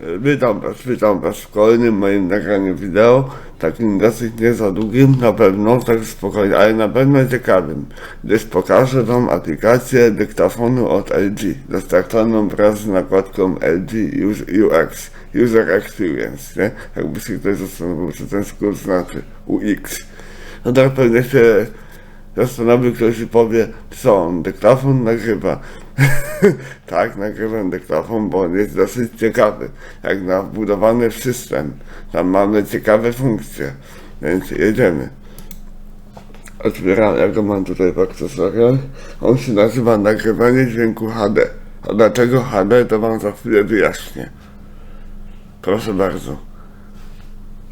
Witam Was, witam Was w kolejnym moim nagraniu wideo, takim dosyć nie za długim, na pewno, tak spokojnie, ale na pewno ciekawym, gdyż pokażę Wam aplikację dyktafonu od LG, dostarczoną wraz z nakładką LG UX, User Experience, nie? Jakby się ktoś zastanowił, co ten skrót znaczy, UX. No tak pewnie się zastanowi ktoś i powie, co on dyktafon nagrywa. tak, nagrywam dyktafon, bo on jest dosyć ciekawy, jak na wbudowany system. Tam mamy ciekawe funkcje, więc jedziemy. Otwieram, ja go mam tutaj w akcesoriach. On się nazywa nagrywanie dźwięku HD. A dlaczego HD, to wam za chwilę wyjaśnię. Proszę bardzo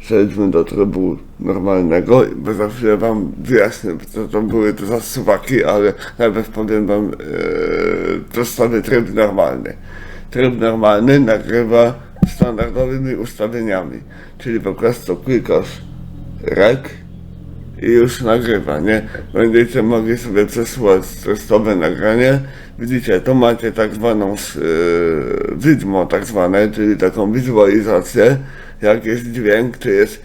przejdźmy do trybu normalnego, bo za chwilę wam wyjaśnię, co to były to za suwaki, ale najpierw powiem wam e, prostowy tryb normalny. Tryb normalny nagrywa standardowymi ustawieniami, czyli po prostu klikasz rek i już nagrywa, nie? Będziecie mogli sobie przesłuchać testowe nagranie. Widzicie, tu macie tak zwaną e, widmo, tak zwane, czyli taką wizualizację, jak jest dźwięk, czy jest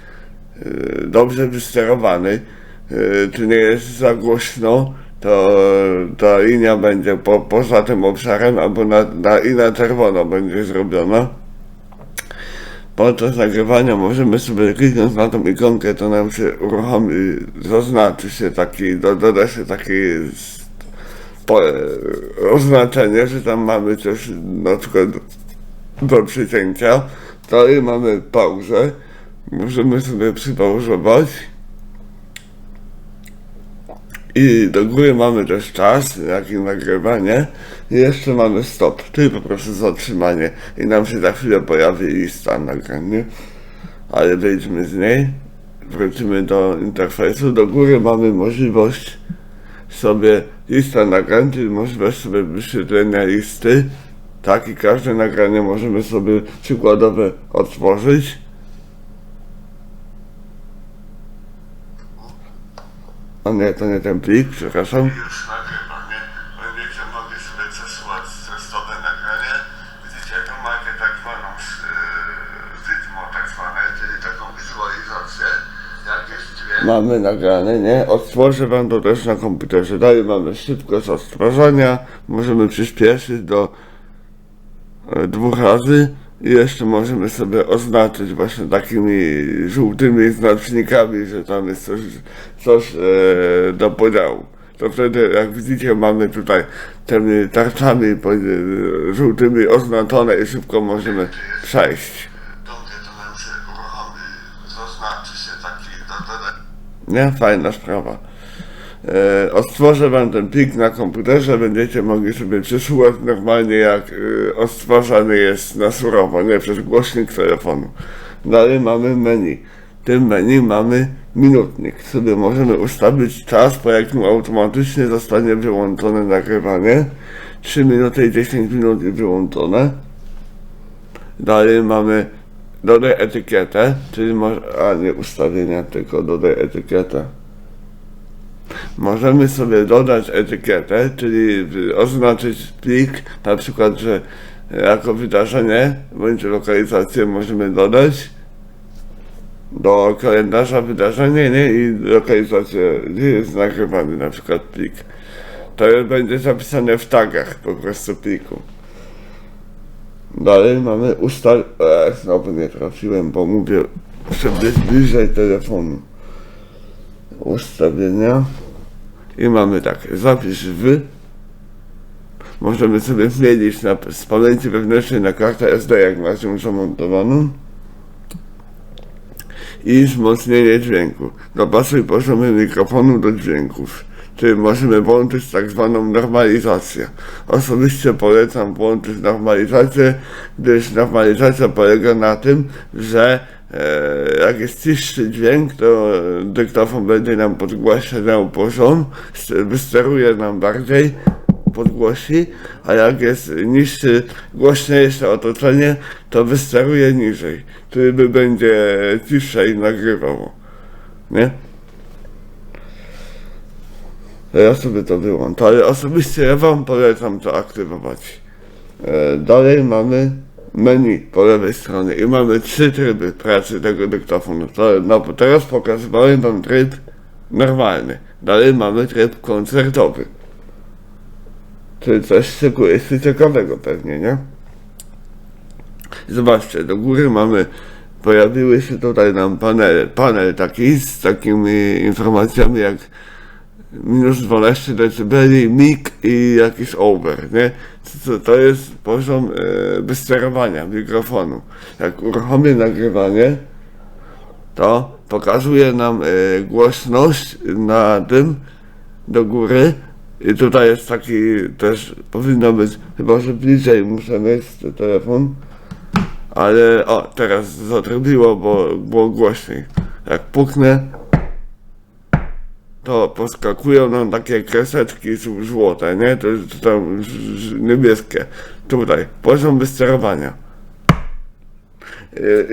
e, dobrze wysterowany, e, czy nie jest za głośno, to ta linia będzie po, poza tym obszarem, albo na, na, i na czerwono będzie zrobiona podczas nagrywania możemy sobie kliknąć na tą ikonkę, to nam się uruchomi, zaznaczy się taki, do, doda się e, oznaczenie, że tam mamy coś na przykład do przycięcia. Dalej mamy pauzę, możemy sobie przypauzować. I do góry mamy też czas, jak i nagrywanie. I jeszcze mamy stop, czyli po prostu zatrzymanie. I nam się za chwilę pojawi lista nagrań, nie? Ale wyjdźmy z niej. Wrócimy do interfejsu. Do góry mamy możliwość sobie lista nagrań, czyli możliwość sobie wyświetlenia listy. Tak, i każde nagranie możemy sobie przykładowe otworzyć. A nie, to nie ten plik, przepraszam. Już nagrywa, nie? Będziecie mogli sobie nagranie. Widzicie, tu macie tak zwaną yy, widmo, tak zwane, czyli taką wizualizację, jak jest dźwięk. Mamy nagrane, nie? Odtworzę wam to też na komputerze. Dalej mamy szybkość odtwarzania. Możemy przyspieszyć do e, dwóch razy jeszcze możemy sobie oznaczyć właśnie takimi żółtymi znacznikami, że tam jest coś, coś e, do podziału. To wtedy, jak widzicie, mamy tutaj tymi tarczami e, żółtymi oznaczone i szybko możemy przejść. Nie? Fajna sprawa. E, odtworzę wam ten plik na komputerze, będziecie mogli sobie przesłuchać normalnie jak e, odtwarzany jest na surowo, nie przez głośnik telefonu. Dalej mamy menu. W tym menu mamy minutnik. Sobie możemy ustawić czas, po jakim automatycznie zostanie wyłączone nagrywanie. 3 minuty i 10 minut i wyłączone. Dalej mamy dodaj etykietę, czyli może, a nie ustawienia, tylko dodaj etykietę. Możemy sobie dodać etykietę, czyli oznaczyć plik, na przykład, że jako wydarzenie bądź lokalizację możemy dodać do kalendarza wydarzenia nie? i lokalizację, gdzie jest nagrywany na przykład plik. To będzie zapisane w tagach po prostu pliku. Dalej mamy ustal... E, znowu nie trafiłem, bo mówię sobie bliżej telefonu. Ustawienia. I mamy tak, zapis w. Możemy sobie zmienić na, z pamięci wewnętrznej na kartę SD, jak macie już zamontowaną. I wzmocnienie dźwięku. Dopasuj poziomy mikrofonu do dźwięków. Czyli możemy włączyć tak zwaną normalizację. Osobiście polecam włączyć normalizację, gdyż normalizacja polega na tym, że jak jest ciszszy dźwięk, to e, dyktafon będzie nam podgłaśniał poziom, st- wysteruje nam bardziej, podgłosi, a jak jest niższy, głośniejsze otoczenie, to wysteruje niżej, czyli będzie ciszej nagrywało. Nie? Ja sobie to wyłączę, ale osobiście ja wam polecam to aktywować. E, dalej mamy menu po lewej stronie i mamy trzy tryby pracy tego dyktofonu. To, no, teraz pokazywałem wam tryb normalny. Dalej mamy tryb koncertowy. Czyli coś szykuje ciekawego pewnie, nie? Zobaczcie, do góry mamy, pojawiły się tutaj nam panele, panel taki z takimi informacjami jak minus 12 dB, mic i jakiś over, nie? To, to jest poziom e, mikrofonu. Jak uruchomię nagrywanie, to pokazuje nam e, głośność na tym do góry i tutaj jest taki też powinno być, chyba że bliżej muszę mieć telefon, ale o teraz zatrybiło, bo było głośniej. Jak puknę, to poskakują nam takie kreseczki złote, nie? To jest tam niebieskie. Tutaj, poziom wysterowania.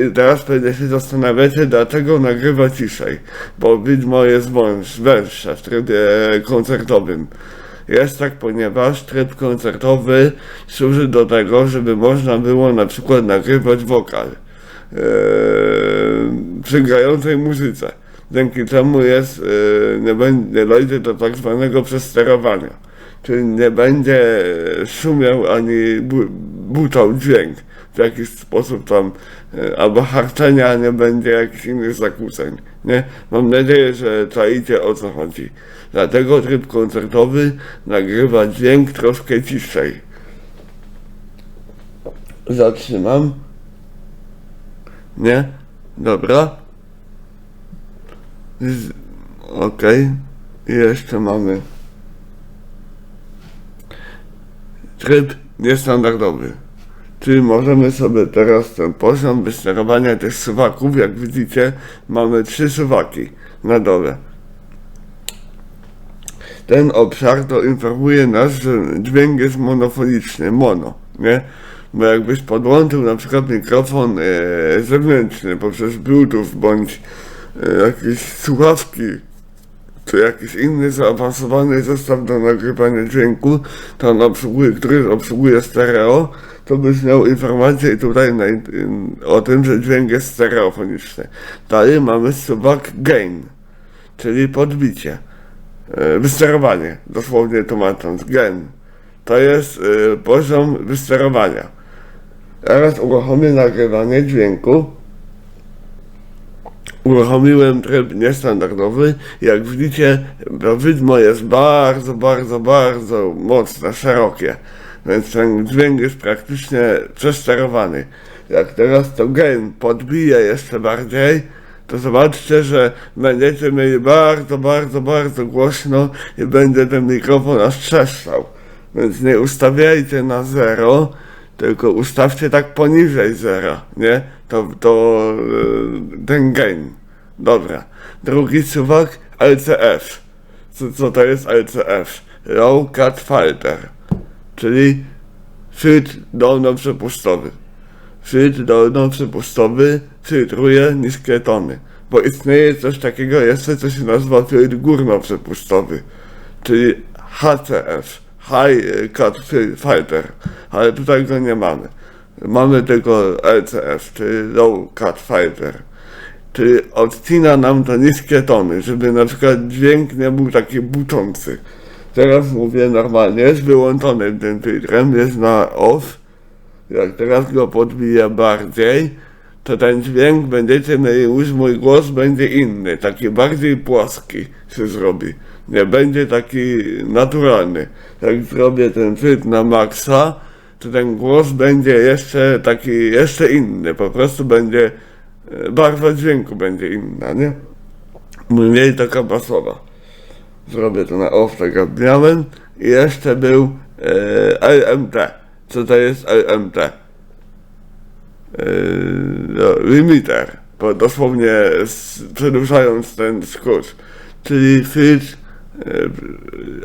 I teraz pewnie się zastanawiacie, dlaczego nagrywa ciszej, bo widmo jest wąż, węższe w trybie koncertowym. Jest tak, ponieważ tryb koncertowy służy do tego, żeby można było na przykład nagrywać wokal yy, przy grającej muzyce. Dzięki czemu jest, yy, nie, będzie, nie dojdzie do tak zwanego przesterowania. Czyli nie będzie szumiał ani bu- buczał dźwięk w jakiś sposób tam, yy, albo harczenia, nie będzie jakichś innych zakłóceń. Nie? Mam nadzieję, że czaicie o co chodzi. Dlatego tryb koncertowy nagrywa dźwięk troszkę ciszej. Zatrzymam. Nie? Dobra. Okej. I jeszcze mamy tryb niestandardowy. Czyli możemy sobie teraz ten poziom wysterowania tych suwaków, jak widzicie, mamy trzy suwaki na dole. Ten obszar to informuje nas, że dźwięk jest monofoniczny, mono, nie? Bo jakbyś podłączył na przykład mikrofon e, zewnętrzny poprzez Bluetooth bądź jakieś słuchawki, czy jakiś inny zaawansowany zestaw do nagrywania dźwięku, on obsługuje, który obsługuje stereo, to byś miał informację tutaj na, o tym, że dźwięk jest stereofoniczny. Dalej mamy suwak gain, czyli podbicie e, wysterowanie, dosłownie tłumacząc, gen. To jest e, poziom wysterowania. Teraz uruchomię nagrywanie dźwięku. Uruchomiłem tryb niestandardowy. Jak widzicie, to widmo jest bardzo, bardzo, bardzo mocne, szerokie. Więc ten dźwięk jest praktycznie przesterowany. Jak teraz to gen podbije jeszcze bardziej, to zobaczcie, że będziecie mieli bardzo, bardzo, bardzo głośno i będzie ten mikrofon aż trzeszczał. Więc nie ustawiajcie na zero, tylko ustawcie tak poniżej zera, nie? To, to yy, ten gain. Dobra. Drugi suwak LCF. Co, co to jest LCF? Low Cut Filter. Czyli filtr dolnoprzepustowy. Filtr dolnoprzepustowy filtruje niskie tony. Bo istnieje coś takiego jeszcze, co się nazywa filtr górnoprzepustowy. Czyli HCF. High Cut Fil- Filter. Ale tutaj go nie mamy. Mamy tylko LCF, czyli Low Cut Filter. Czyli odcina nam to niskie tony, żeby na przykład dźwięk nie był taki buczący. Teraz mówię normalnie, jest wyłączony tym filtrem, jest na off. Jak teraz go podbiję bardziej, to ten dźwięk będziecie mieli, już mój głos będzie inny, taki bardziej płaski się zrobi. Nie będzie taki naturalny. Jak zrobię ten filtr na maksa, to ten głos będzie jeszcze taki, jeszcze inny. Po prostu będzie, e, barwa dźwięku będzie inna, nie? Mniej taka basowa. Zrobię to na off, tak jak miałem. I jeszcze był e, LMT. Co to jest LMT? E, no, limiter, bo dosłownie przedłużając ten skrót, czyli e,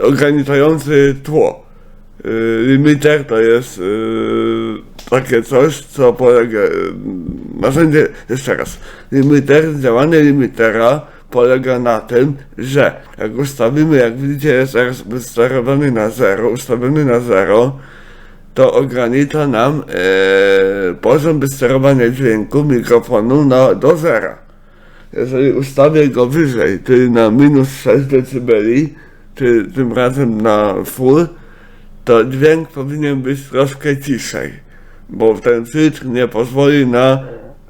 ograniczający tło. E, limiter to jest e, takie coś, co polega, e, narzędzie, jeszcze raz, limiter, działanie limitera polega na tym, że jak ustawimy, jak widzicie jest teraz wystarowany na zero, ustawiony na zero, to ogranicza nam e, poziom wysterowania dźwięku mikrofonu na, do zera. Jeżeli ustawię go wyżej, czyli na minus 6 dB, czy tym razem na full, to dźwięk powinien być troszkę ciszej, bo ten filtr nie pozwoli na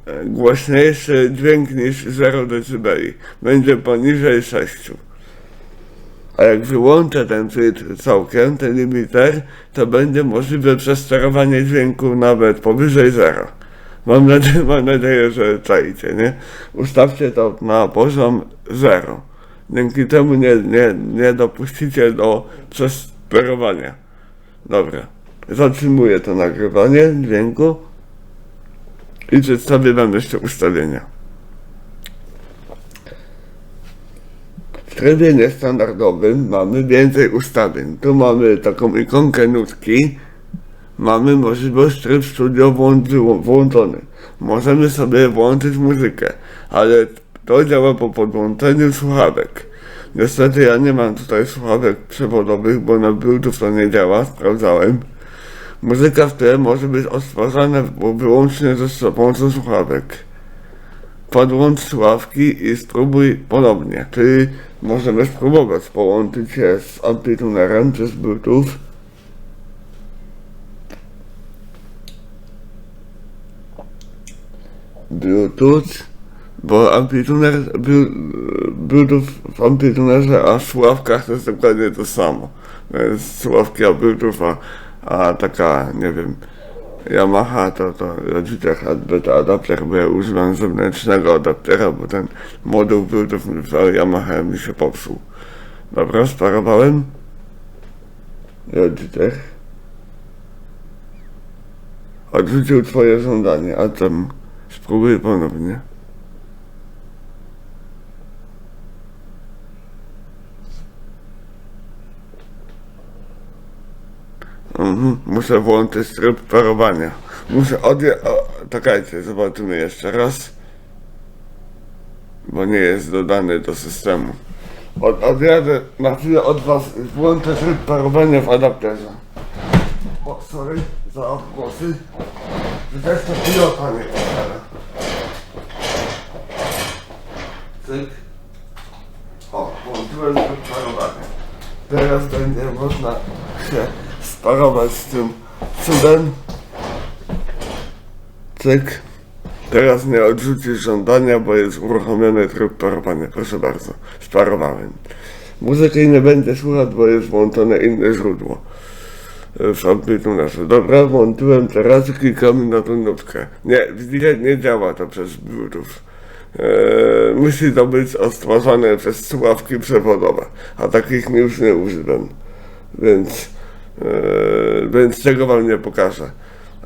e, głośniejszy dźwięk niż 0 dB. Będzie poniżej 6. A jak wyłączę ten filtr całkiem, ten limiter, to będzie możliwe przesterowanie dźwięku nawet powyżej zera. Mam nadzieję, mam nadzieję, że czajcie, nie? Ustawcie to na poziom 0. Dzięki temu nie, nie, nie dopuścicie do przesterowania. Dobra. Zatrzymuję to nagrywanie dźwięku i przedstawię wam jeszcze ustawienia. W trybie niestandardowym mamy więcej ustawień. Tu mamy taką ikonkę nutki. Mamy możliwość tryb studio włączony. Możemy sobie włączyć muzykę, ale to działa po podłączeniu słuchawek. Niestety ja nie mam tutaj słuchawek przewodowych, bo na Bluetooth to nie działa, sprawdzałem. Muzyka w tle może być odtwarzana wyłącznie ze pomocą słuchawek podłącz słuchawki i spróbuj ponownie. Czyli możemy spróbować połączyć się z amplitunerem przez Bluetooth. Bluetooth, bo amplituner, blu- Bluetooth w amplitunerze, a w słuchawkach to jest dokładnie to samo. Słuchawki a Bluetooth, a, a taka, nie wiem, Yamaha to, to rodzicach beta adapter, bo ja używam zewnętrznego adaptera, bo ten moduł Bluetooth w Yamaha mi się popsuł. Dobra, sparowałem. Rodzicach. Odrzucił twoje żądanie, a tam spróbuj ponownie. Mhm, muszę włączyć tryb parowania. Muszę odje... Czekajcie, zobaczymy jeszcze raz. Bo nie jest dodany do systemu. Od, odjadę na chwilę od was, włączę tryb parowania w adapterze. O, sorry za odgłosy. To pilota nie posiada. Cyk. O, włączyłem tryb parowania. Teraz będzie można się sparować z tym cudem. Cyk. Teraz nie odrzucisz żądania, bo jest uruchomiony tryb parowania. Proszę bardzo, sparowałem. Muzyki nie będzie słuchać, bo jest włączone inne źródło e, w amplitunerze. Dobra, włączyłem teraz klikamy na tą nutkę. Nie, widzicie, nie działa to przez Bluetooth. Eee, musi to być odtwarzane przez słuchawki przewodowe, a takich już nie używam. Więc, eee, więc tego wam nie pokażę.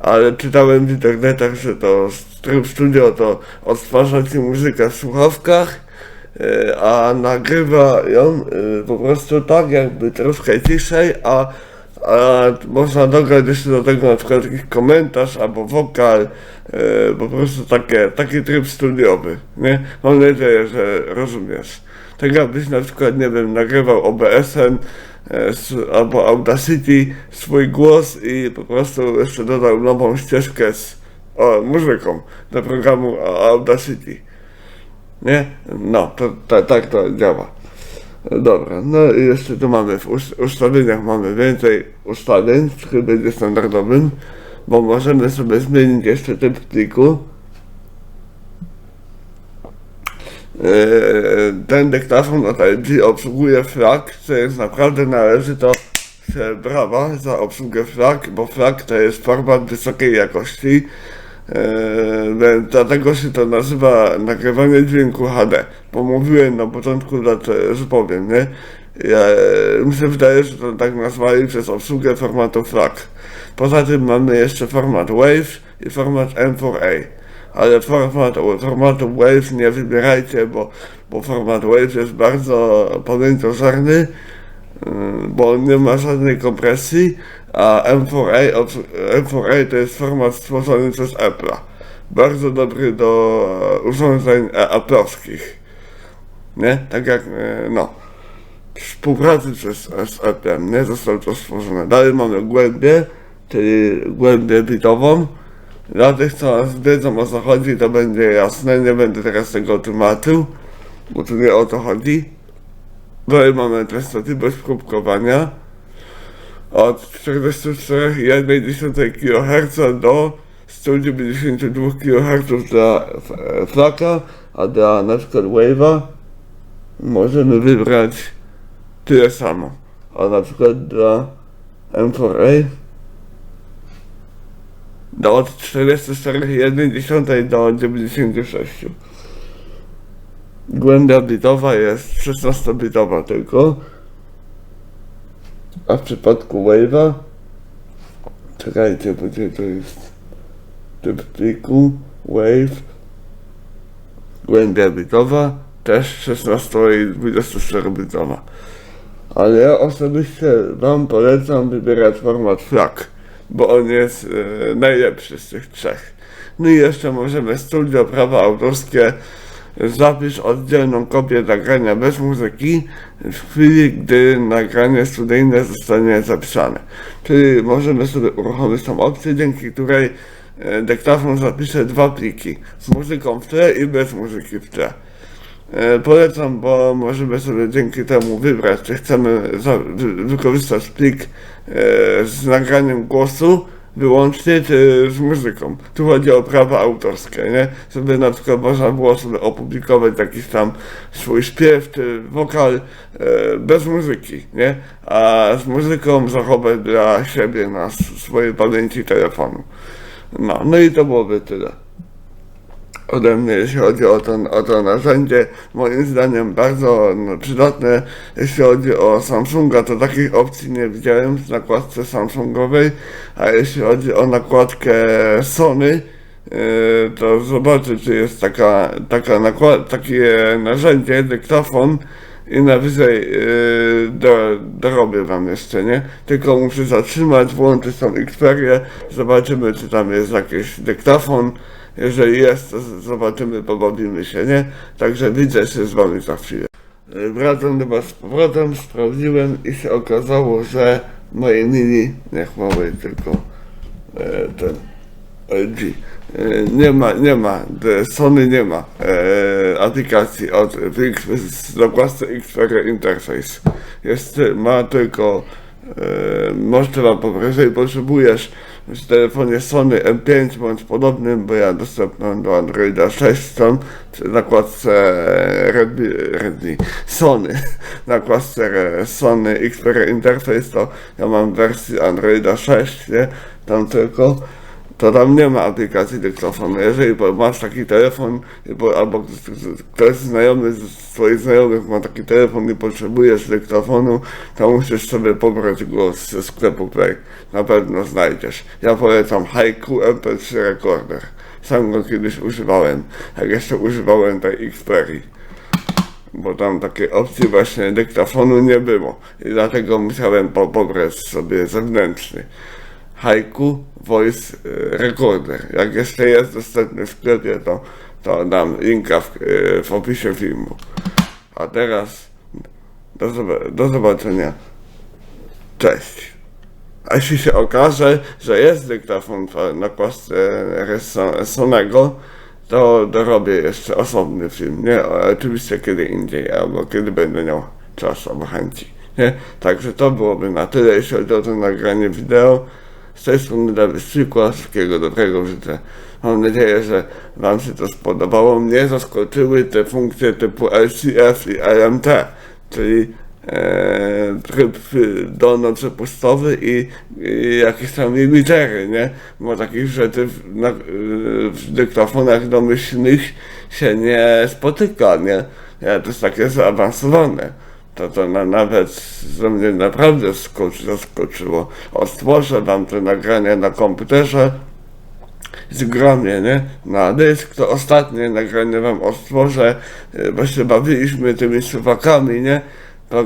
Ale czytałem w internetach, że to tryb studio to odtwarza ci muzykę w słuchawkach, e, a nagrywa ją e, po prostu tak, jakby troszkę ciszej, a, a można dograć jeszcze do tego na przykład jakiś komentarz albo wokal, e, po prostu takie, taki tryb studiowy, nie? Mam nadzieję, że rozumiesz. Tak jakbyś na przykład, nie wiem, nagrywał OBS-em e, albo Audacity swój głos i po prostu jeszcze dodał nową ścieżkę z o, muzyką do programu Audacity. Nie? No, to, to tak to działa. Dobra, no i jeszcze tu mamy w ust- ustawieniach mamy więcej ustawień w trybie standardowym, bo możemy sobie zmienić jeszcze typ pliku. Eee, ten dyktafon od LG obsługuje FLAC, co jest naprawdę należy to się brawa za obsługę FLAC, bo FLAC to jest format wysokiej jakości, więc dlatego się to nazywa nagrywanie dźwięku HD. Bo mówiłem na początku, że powiem, nie? Ja, mi się wydaje, że to tak nazwali przez obsługę formatu FLAC. Poza tym mamy jeszcze format WAV i format M4A ale format, formatu Wave nie wybierajcie, bo, bo format Wave jest bardzo pamięciożerny, yy, bo on nie ma żadnej kompresji, a M4A, obs- M4A to jest format stworzony przez Apple'a. Bardzo dobry do e, urządzeń e, Apple'owskich. Nie? Tak jak, e, no, współpracy przez, z Apple'em, nie? Zostało to stworzone. Dalej mamy głębie, czyli głębię bitową. Dla tych, co nas wiedzą o co chodzi, to będzie jasne, nie będę teraz tego tłumaczył, bo tu nie o to chodzi. Dalej mamy częstotliwość próbkowania od 44,1 kHz do 192 kHz dla flaka, a dla na przykład wave'a możemy wybrać tyle samo. A na przykład dla M4A do od 44,1 do 96. Głębia bitowa jest 16-bitowa tylko. A w przypadku Wave'a Czekajcie, bo gdzie to jest typ pliku Wave Głębia bitowa też 16 i 24 bitowa. Ale ja osobiście wam polecam wybierać format FLAC, bo on jest e, najlepszy z tych trzech. No i jeszcze możemy studio prawa autorskie zapisz oddzielną kopię nagrania bez muzyki w chwili, gdy nagranie studyjne zostanie zapisane. Czyli możemy sobie uruchomić tą opcję, dzięki której e, dyktafon zapisze dwa pliki z muzyką w tle i bez muzyki w tle. E, Polecam, bo możemy sobie dzięki temu wybrać, czy chcemy wykorzystać plik e, z nagraniem głosu wyłącznie, czy z muzyką. Tu chodzi o prawa autorskie, nie? Żeby na przykład można było sobie opublikować jakiś tam swój śpiew, czy wokal e, bez muzyki, nie? A z muzyką zachować dla siebie na swojej pamięci telefonu. No, no i to byłoby tyle ode mnie, jeśli chodzi o to, o to narzędzie. Moim zdaniem bardzo no, przydatne. Jeśli chodzi o Samsunga, to takich opcji nie widziałem w nakładce Samsungowej, a jeśli chodzi o nakładkę Sony, yy, to zobaczę, czy jest taka, taka nakład, takie narzędzie, dyktafon i najwyżej yy, do, dorobię wam jeszcze, nie? Tylko muszę zatrzymać, włączyć tą Xperię, zobaczymy, czy tam jest jakiś dyktafon, jeżeli jest, to z- zobaczymy, pobawimy się, nie? Także widzę się z wami za chwilę. Y, Wracam do was z powrotem, sprawdziłem i się okazało, że moje mini, niech mamy tylko e, ten LG. E, nie ma, nie ma, Sony nie ma e, aplikacji od z zakładce Xperia Interface. Jest, ma tylko może wam jeżeli potrzebujesz w telefonie Sony M5 bądź podobnym, bo ja dostępny do Androida 6 stron w nakładce Redmi, Redmi Sony, nakładce e, Sony Xperia Interface, to ja mam wersję Androida 6, nie? Tam tylko to tam nie ma aplikacji dyktafonu. Jeżeli masz taki telefon, bo, albo ktoś znajomy z swoich znajomych ma taki telefon i potrzebujesz dyktafonu, to musisz sobie pobrać go ze sklepu Play. Na pewno znajdziesz. Ja polecam Haiku MP3 Recorder. Sam go kiedyś używałem, jak jeszcze używałem tej Xperii bo tam takiej opcji właśnie dyktafonu nie było i dlatego musiałem po, pobrać sobie zewnętrzny. Haiku Voice e, Recorder. Jak jeszcze jest dostępny w sklepie, to, to dam linka w, e, w opisie filmu. A teraz do, do zobaczenia. Cześć. A jeśli się okaże, że jest dyktafon w nakładce Reso- Sonego, to dorobię jeszcze osobny film, nie? Oczywiście kiedy indziej, albo kiedy będę miał czas albo chęci, nie? Także to byłoby na tyle, jeśli chodzi o to nagranie wideo. Z tej strony Dawid Szykła, wszystkiego dobrego życzę. Mam nadzieję, że Wam się to spodobało. Mnie zaskoczyły te funkcje typu LCF i LMT, czyli e, tryb y, dolno-przepustowy i, i jakieś tam limitery, nie? Bo takich rzeczy w, na, w dyktafonach domyślnych się nie spotyka, nie? Ja, to jest takie zaawansowane. To to na, nawet ze mnie naprawdę skoczy, zaskoczyło. Otworzę wam te nagrania na komputerze, zgromie, nie? Na dysk, to ostatnie nagranie wam otworzę, y, bo się bawiliśmy tymi suwakami, nie? To,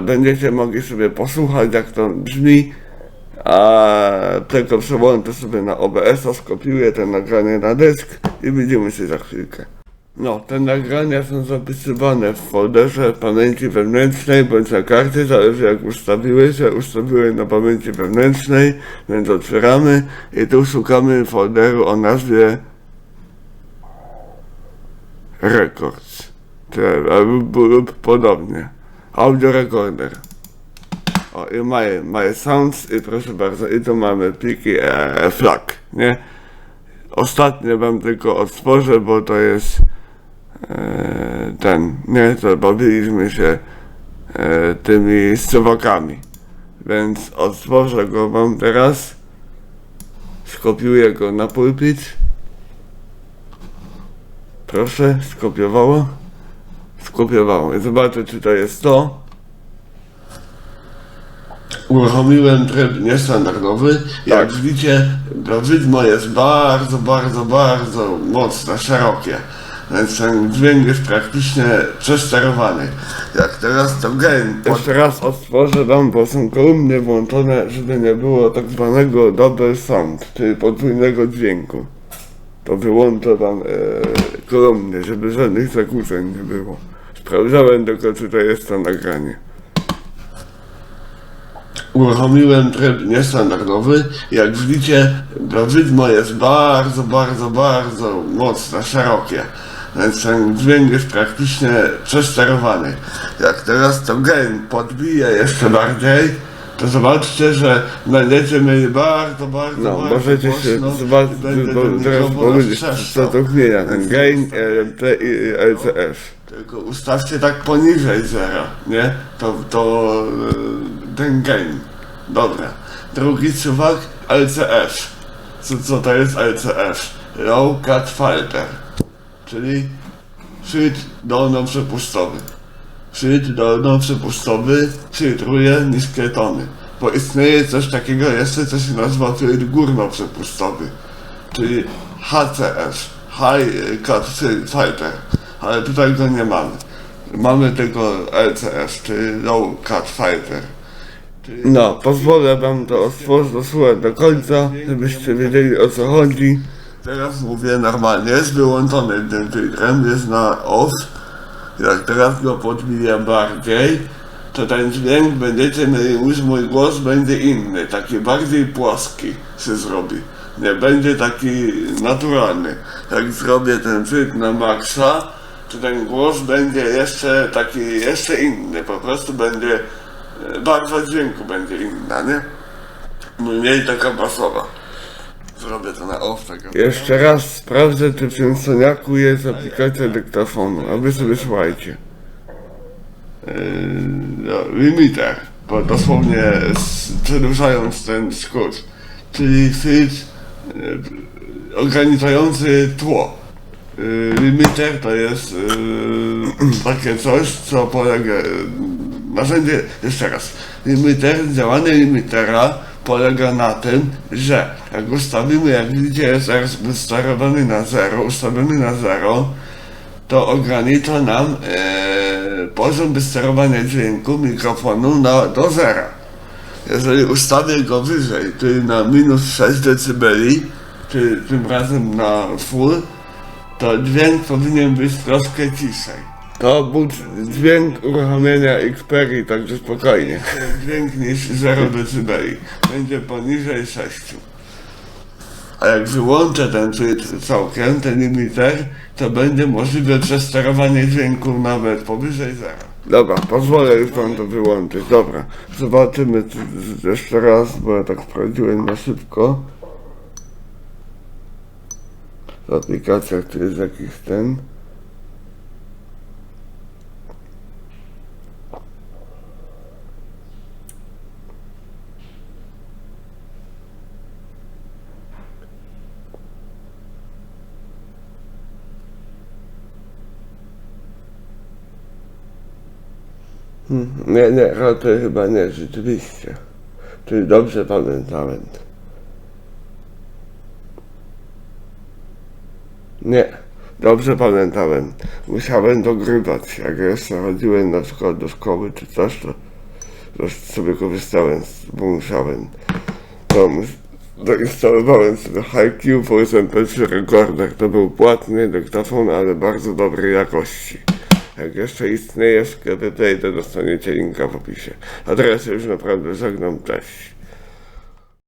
Będziecie mogli sobie posłuchać, jak to brzmi, a tylko przełączę sobie na OBS-a, skopiuję te nagranie na dysk i widzimy się za chwilkę. No, te nagrania są zapisywane w folderze pamięci wewnętrznej bądź na karcie, zależy jak ustawiłeś, ja ustawiłem na pamięci wewnętrznej, więc otwieramy i tu szukamy folderu o nazwie Records, czy, lub, podobnie, Audio Recorder. O, i my, my Sounds i proszę bardzo, i tu mamy pliki e, FLAC, nie? Ostatnie wam tylko otworzę, bo to jest ten, nie, to bawiliśmy się e, tymi suwakami. Więc otworzę go wam teraz. Skopiuję go na pulpit. Proszę, skopiowało. Skopiowało. Zobaczę, czy to jest to. Uruchomiłem tryb niestandardowy. Jak widzicie, to widmo jest bardzo, bardzo, bardzo mocne, szerokie. Więc ten dźwięk jest praktycznie przesterowany. Jak teraz to gain. Jeszcze raz otworzę wam, bo są kolumny włączone, żeby nie było tak zwanego double sound, czyli podwójnego dźwięku. To wyłączę wam e, kolumny, żeby żadnych zakłóceń nie było. Sprawdzałem tylko, czy to jest to nagranie. Uruchomiłem tryb niestandardowy. Jak widzicie, to widmo jest bardzo, bardzo, bardzo mocne, szerokie. Więc ten dźwięk jest praktycznie przesterowany. Jak teraz to gain podbije jeszcze bardziej, to zobaczcie, że będziecie mieli bardzo, bardzo, No, bardzo możecie się zobaczyć, bo teraz powiedzieć, gain, RMT i LCS. tylko ustawcie tak poniżej zera, nie? To, to e, ten gain. Dobra. Drugi suwak LCF. Co, co to jest LCF? Low Cut Filter. Czyli szyt dolno-przepustowy. Szyt dolno-przepustowy filtruje niskie tony. Bo istnieje coś takiego jeszcze, co się nazywa szyt górno-przepustowy. Czyli HCF. High Cut Filter. Ale tutaj go nie mamy. Mamy tylko LCF, czyli Low Cut Filter. No, pozwolę wam to dosłuchać do końca, żebyście wiedzieli o co chodzi. Teraz mówię normalnie, jest wyłączony tym filtrem, jest na off. Jak teraz go podbiję bardziej, to ten dźwięk będziecie mieli, już mój głos będzie inny, taki bardziej płaski się zrobi. Nie będzie taki naturalny. Jak zrobię ten filtr na maksa, to ten głos będzie jeszcze taki, jeszcze inny. Po prostu będzie, e, barwa dźwięku będzie inna, nie? Mniej taka basowa. Zrobię to na off tego. Jeszcze raz sprawdzę, czy w tym Soniaku jest aplikacja dyktafonu, a wy sobie słuchajcie. Yy, no, limiter, bo dosłownie s- przedłużając ten skrót, czyli filtr yy, ograniczający tło. Yy, limiter to jest yy, takie coś, co polega, yy, narzędzie, jeszcze raz, limiter, działanie limitera polega na tym, że jak ustawimy, jak widzicie jest wystarowany na 0, ustawiony na 0, to ogranicza nam e, poziom wysterowania dźwięku mikrofonu na, do zera. Jeżeli ustawię go wyżej, czyli na minus 6 dB, czyli tym razem na full, to dźwięk powinien być troszkę ciszej. To był dźwięk uruchomienia Xperia, także spokojnie. Dźwięk niż 0 dB. Będzie poniżej 6. A jak wyłączę ten filtr całkiem, ten limiter, to będzie możliwe przesterowanie dźwięku nawet powyżej zera. Dobra, pozwolę już wam to wyłączyć. Dobra, zobaczymy czy, czy, jeszcze raz, bo ja tak sprawdziłem na szybko. W aplikacjach tu jest jakiś ten. Nie, nie, raczej chyba nie, rzeczywiście. Czyli dobrze pamiętałem. Nie, dobrze pamiętałem. Musiałem dogrywać. Jak jeszcze chodziłem na przykład do szkoły czy coś, to, to sobie korzystałem, bo musiałem. To Zainstalowałem sobie HiQ w SMP3 rekordach. To był płatny dyktafon, ale bardzo dobrej jakości. Jak jeszcze istnieje Play, to dostaniecie linka w opisie. A teraz już naprawdę żegnam, cześć.